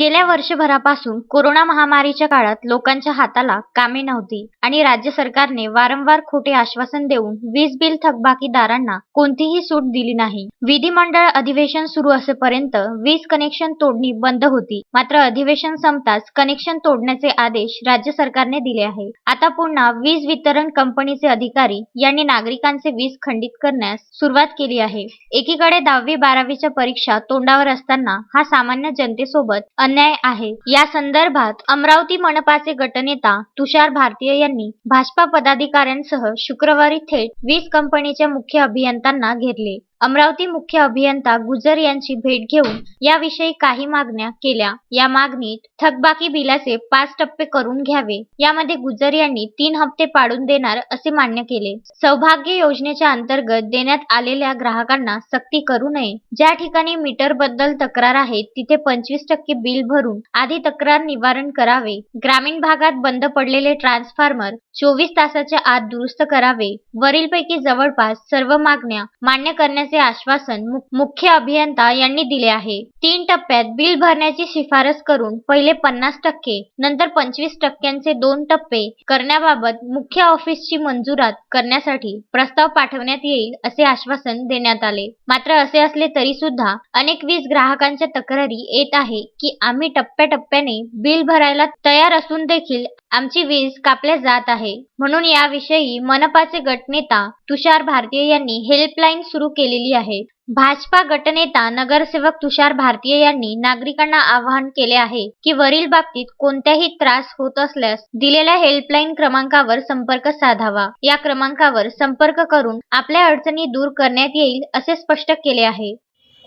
गेल्या वर्षभरापासून कोरोना महामारीच्या काळात लोकांच्या हाताला कामे नव्हती आणि राज्य सरकारने वारंवार खोटे आश्वासन देऊन वीज बिल थकबाकीदारांना कोणतीही सूट दिली नाही. विधिमंडळ अधिवेशन सुरू असेपर्यंत वीज कनेक्शन तोडणी बंद होती. मात्र अधिवेशन संपताच कनेक्शन तोडण्याचे आदेश राज्य सरकारने दिले आहे. आता पुन्हा वीज वितरण कंपनीचे अधिकारी यांनी नागरिकांचे वीज खंडित करण्यास सुरुवात केली आहे. एकीकडे दहावी बारावीच्या परीक्षा तोंडावर असताना हा सामान्य जनतेसोबत अन्याय आहे. या संदर्भात अमरावती मनपाचे गटनेता तुषार भारतीय यांनी भाजपा पदाधिकाऱ्यांसह शुक्रवारी थेट वीज कंपनीच्या मुख्य अभियंत्यांना घेरले. अमरावती मुख्य अभियंता गुजर यांची भेट घेऊन याविषयी काही मागण्या केल्या. या मागणीत थकबाकी बिलाचे पाच टप्पे करून घ्यावे. यामध्ये गुजर यांनी तीन हप्ते पाडून देणार असे मान्य केले. सौभाग्य योजनेच्या अंतर्गत देण्यात आलेल्या ग्राहकांना सक्ती करू नये. ज्या ठिकाणी मीटरबद्दल तक्रार आहे तिथे पंचवीस टक्के बिल भरून आधी तक्रार निवारण करावे. ग्रामीण भागात बंद पडलेले ट्रान्सफॉर्मर चोवीस तासाच्या आत दुरुस्त करावे. वरीलपैकी जवळपास सर्व मागण्या मान्य करण्याचे आश्वासन मुख्य अभियंता यांनी दिले आहे. तीन टप्प्यात बिल भरण्याची शिफारस करून पहिले पन्नास टक्के नंतर पंचवीस टक्क्यांचे दोन टप्पे करण्याबाबत मुख्य ऑफिसची मंजुरात करण्यासाठी प्रस्ताव पाठवण्यात येईल असे आश्वासन देण्यात आले. मात्र असे असले तरी सुद्धा अनेक वीज ग्राहकांच्या तक्रारी येत आहे की आम्ही टप्प्याटप्प्याने बिल भरायला तयार असून देखील आमची वीज कापल्या जात आहे. म्हणून याविषयी मनपाचे गटनेता तुषार भारतीय यांनी हेल्पलाईन सुरू केलेली आहे. भाजपा गटनेता नगरसेवक तुषार भारतीय यांनी नागरिकांना आवाहन केले आहे की वरील बाबतीत कोणत्याही त्रास होत असल्यास दिलेल्या हेल्पलाईन क्रमांकावर संपर्क साधावा. या क्रमांकावर संपर्क करून आपल्या अडचणी दूर करण्यात येईल असे स्पष्ट केले आहे.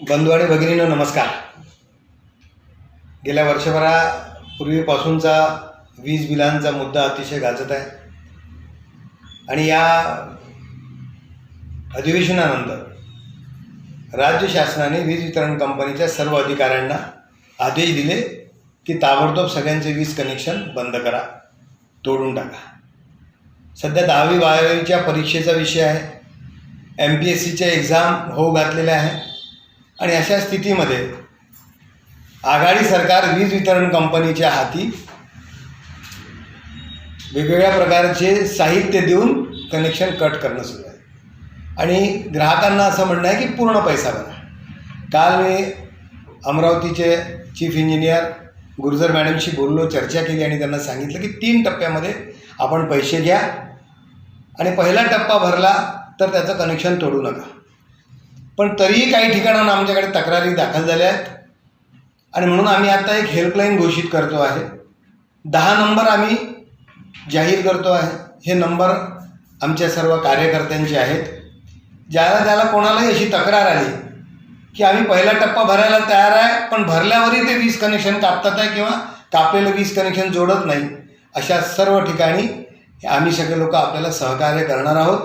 बंधू आणि नमस्कार. गेल्या वर्षभरापूर्वीपासूनचा वीज बिलांचा मुद्दा अतिशय गाजत आहे. आणि या अधिवेशनानंतर राज्य शासनाने वीज वितरण कंपनीच्या सर्व अधिकाऱ्यांना आदेश दिले की ताबडतोब सगळ्यांचे वीज कनेक्शन बंद करा तोडून टाका. सध्या दहावी बारावीच्या परीक्षेचा विषय आहे. एम पी एस सीच्या एक्झाम होऊ घातलेल्या आहे. आणि अशा स्थितीमध्ये आघाडी सरकार वीज वितरण कंपनीच्या हाती वेगवेगळ्या प्रकारचे साहित्य देऊन कनेक्शन कट करणं सुरू आहे. आणि ग्राहकांना असं म्हणणं आहे की पूर्ण पैसा भरा काल मी अमरावतीचे चीफ इंजिनियर गुरुजर मॅडमशी बोललो चर्चा केली आणि त्यांना सांगितलं की तीन टप्प्यामध्ये आपण पैसे घ्या आणि पहिला टप्पा भरला तर त्याचं कनेक्शन तोडू नका. पण तरीही काही ठिकाणांना आमच्याकडे तक्रारी दाखल झाल्या आहेत. आणि म्हणून आम्ही आता एक हेल्पलाईन घोषित करतो आहे. दहा नंबर आम्ही जाहीर करतो आहे. हे नंबर आमच्या सर्व कार्यकर्त्यांचे आहेत. ज्याला त्याला कोणालाही अशी तक्रार आली की आम्ही पहिला टप्पा भरायला तयार आहे पण भरल्यावरही ते वीज कनेक्शन कापतात आहे किंवा कापलेलं वीज कनेक्शन जोडत नाही अशा सर्व ठिकाणी आम्ही सगळे लोक आपल्याला सहकार्य करणार आहोत.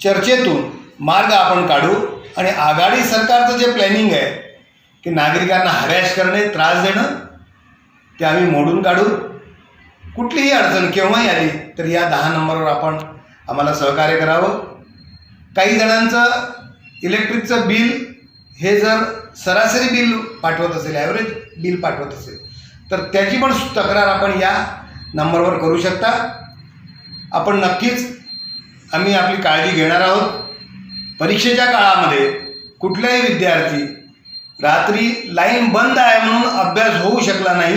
चर्चेतून मार्ग आपण काढू आणि आघाडी सरकारचं जे प्लॅनिंग आहे की नागरिकांना हरॅश करणे त्रास देणं ते आम्ही मोडून काढू. कुठलीही अडचण केव्हाही आली तर या दहा नंबरवर आपण आम्हाला सहकार्य करावं. काही जणांचं इलेक्ट्रिकचं बिल हे जर सरासरी बिल पाठवत असेल ॲव्हरेज बिल पाठवत असेल तर त्याची पण तक्रार आपण या नंबरवर करू शकता. आपण नक्कीच आम्ही आपली काळजी घेणार आहोत. परीक्षेच्या काळामध्ये कुठलाही विद्यार्थी रात्री लाईन बंद आहे म्हणून अभ्यास होऊ शकला नाही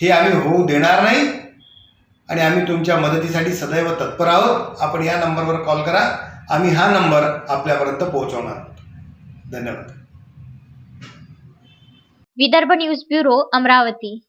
हे आम्ही होऊ देणार नाही. आणि आम्ही तुमच्या मदतीसाठी सदैव तत्पर आहोत. आपण या नंबरवर कॉल करा. आम्ही हा नंबर आपल्यापर्यंत पोहोचवणार. धन्यवाद. Vidarbha news bureau Amravati.